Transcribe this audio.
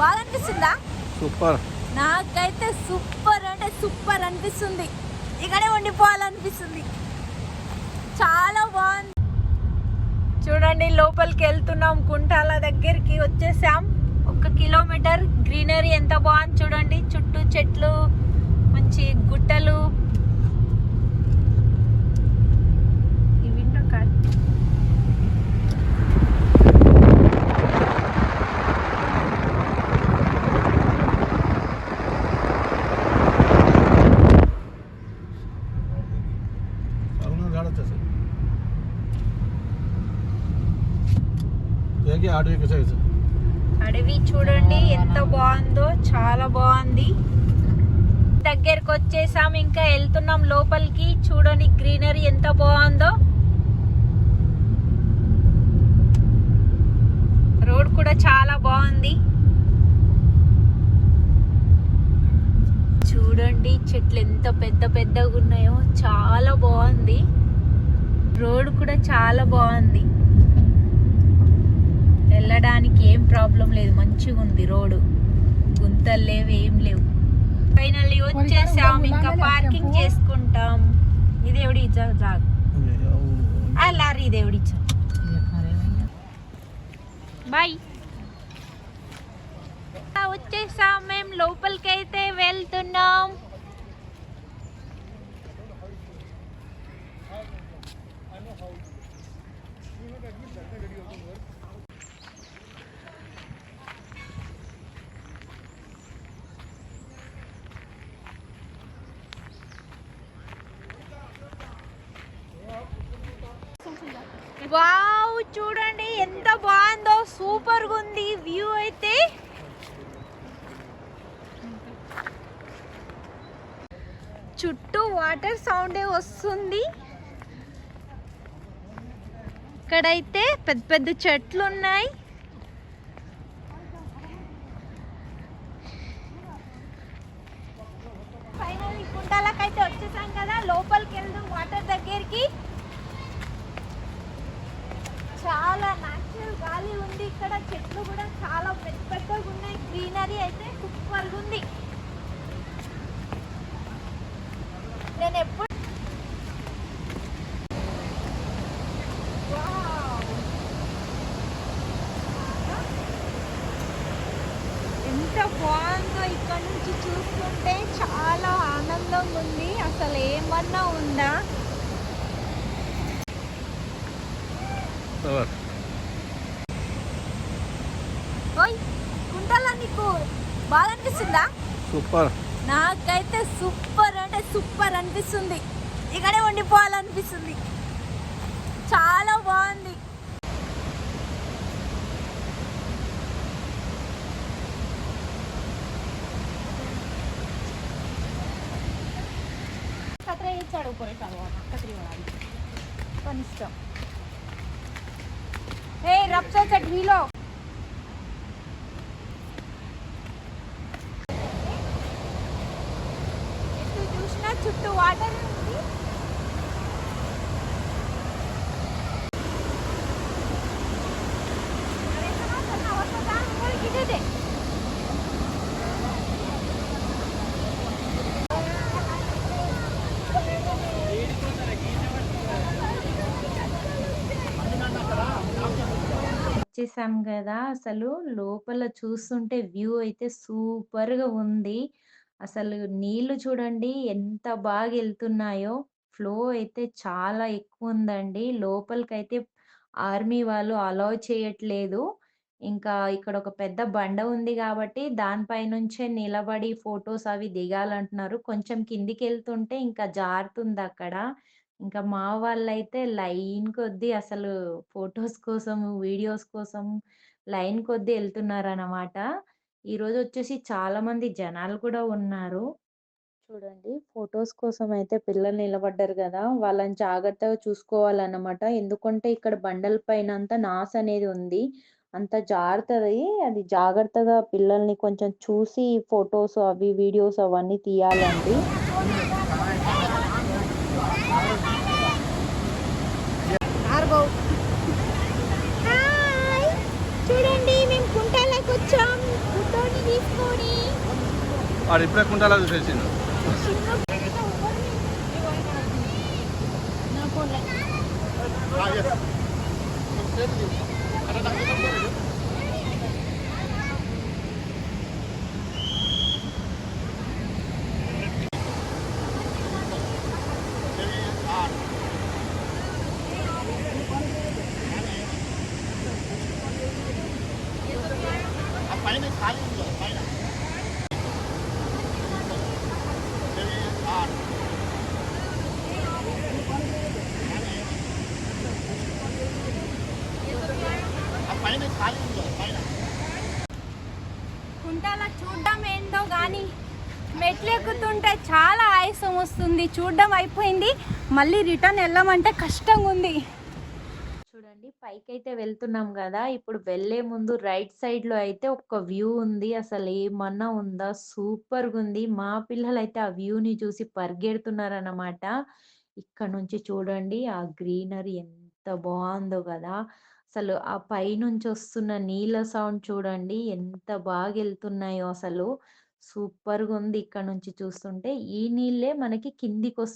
బాగా అనిపిస్తుందా సూపర్. నాకైతే సూపర్ అంటే సూపర్ అనిపిస్తుంది. ఇక్కడే ఉండిపోవాలనిపిస్తుంది. చాలా బాగుంది. చూడండి లోపలికి వెళ్తున్నాం. కుంటాల దగ్గరికి వచ్చేసాం. ఒక కిలోమీటర్. గ్రీనరీ ఎంత బాగుంది చూడండి. చుట్టూ చెట్లు మంచి గుట్టలు అడవికి సైజు అడవి చూడండి ఎంత బాగుందో చాలా బాగుంది. దగ్గరకు వచ్చేసాం ఇంకా వెళ్తున్నాం లోపలికి. చూడండి గ్రీనరీ ఎంత బాగుందో. రోడ్ కూడా చాలా బాగుంది. చూడండి చెట్లు ఎంత పెద్ద పెద్దగా ఉన్నాయో చాలా బాగుంది. రోడ్ కూడా చాలా బాగుంది. వెళ్ళడానికి ఏం ప్రాబ్లం లేదు. మంచిగా ఉంది రోడ్డు. గుంతలు లేవు ఏం లేవు. ఫైనల్లీ వచ్చేసాం. ఇంకా పార్కింగ్ చేసుకుంటాం. ఇది ఎవడి జాగ్. ఆ లారీ ఇది ఎవడి బాయ్ వచ్చేసాం. మేము లోపలికి అయితే వెళ్తున్నాం వావ్ చూడండి ఎంత బాగుందో సూపర్గా ఉంది వ్యూ అయితే. చుట్టూ వాటర్ సౌండే వస్తుంది. ఇక్కడైతే పెద్ద పెద్ద చెట్లు ఉన్నాయి ఫైనల్ కుంటాలకైతే వచ్చేసాం కదా లోపలికి వెళ్దాం వాటర్ దగ్గరికి చాలా న్యాచురల్ గాలి ఉంది ఇక్కడ చెట్లు కూడా చాలా పెద్ద పెద్దగా ఉన్నాయి గ్రీనరీ అయితే సూపర్ ఉంది నేను ఎప్పుడు వావ్. ఎంత బాగుందో ఇక్కడ నుంచి చూస్తుంటే చాలా ఆనందంగా ఉంది. అసలు ఏమన్నా ఉందా? ఓయ్ కుంటాలా నీకు? సూపర్. నాకైతే సూపర్ అంటే సూపర్ అనిపిస్తుంది. ఇక్కడే ఉండిపోవాలనిపిస్తుంది. కత్రే ఇచ్చాడు కనిష్టం ఏ రప్సా చట్ వీలో ఎటు చూసినా చుట్టూ వాటర్ ఉంది వచ్చేసాం కదా అసలు లోపల చూస్తుంటే వ్యూ అయితే సూపర్గా ఉంది. అసలు నీళ్ళు చూడండి ఎంత బాగా వెళ్తున్నాయో ఫ్లో అయితే చాలా ఎక్కువ ఉందండి. లోపలికైతే ఆర్మీ వాళ్ళు అలౌ చేయట్లేదు. ఇంకా ఇక్కడ ఒక పెద్ద బండ ఉంది కాబట్టి దానిపై నుంచే నిలబడి ఫొటోస్ అవి దిగాలంటున్నారు. కొంచెం కిందికి వెళ్తుంటే ఇంకా జారుతుంది అక్కడ. ఇంకా మా వాళ్ళైతే లైన్ కొద్దీ అసలు ఫొటోస్ కోసం వీడియోస్ కోసం లైన్ కొద్దీ వెళ్తున్నారన్నమాట ఈరోజు వచ్చేసి చాలా మంది జనాలు కూడా ఉన్నారు. చూడండి ఫొటోస్ కోసం అయితే పిల్లలు నిలబడ్డారు కదా వాళ్ళని జాగ్రత్తగా చూసుకోవాలన్నమాట. ఎందుకంటే ఇక్కడ బండల పైన అంతా నాస్ అనేది ఉంది. అంత జారుతుంది. అది జాగ్రత్తగా పిల్లల్ని కొంచెం చూసి ఫొటోస్ అవి వీడియోస్ అవన్నీ తీయాలండి. আর রিপ্লাই কোনটা লাগবে চাইছিল Ah, వాడు చూడడం ఏందో కానీ మెట్లెక్కుతుంటే చాలా ఆయాసం వస్తుంది. చూడడం అయిపోయింది. మళ్ళీ రిటర్న్ వెళ్ళమంటే కష్టంగా ఉంది చూడండి పైకైతే వెళ్తున్నాం కదా ఇప్పుడు వెళ్ళే ముందు రైట్ సైడ్లో అయితే ఒక వ్యూ ఉంది. అసలు ఏమన్నా ఉందా? సూపర్ ఉంది మా పిల్లలు అయితే ఆ వ్యూని చూసి పరిగెడుతున్నారు అన్నమాట ఇక్కడ నుంచి చూడండి ఆ గ్రీనరీ ఎంత బాగుందో కదా అసలు ఆ పైనుంచి వస్తున్న నీళ్ళ సౌండ్ చూడండి ఎంత బాగా వెళ్తున్నాయో అసలు. సూపర్గా ఉంది ఇక్కడ నుంచి చూస్తుంటే. ఈ నీళ్ళే మనకి కిందికి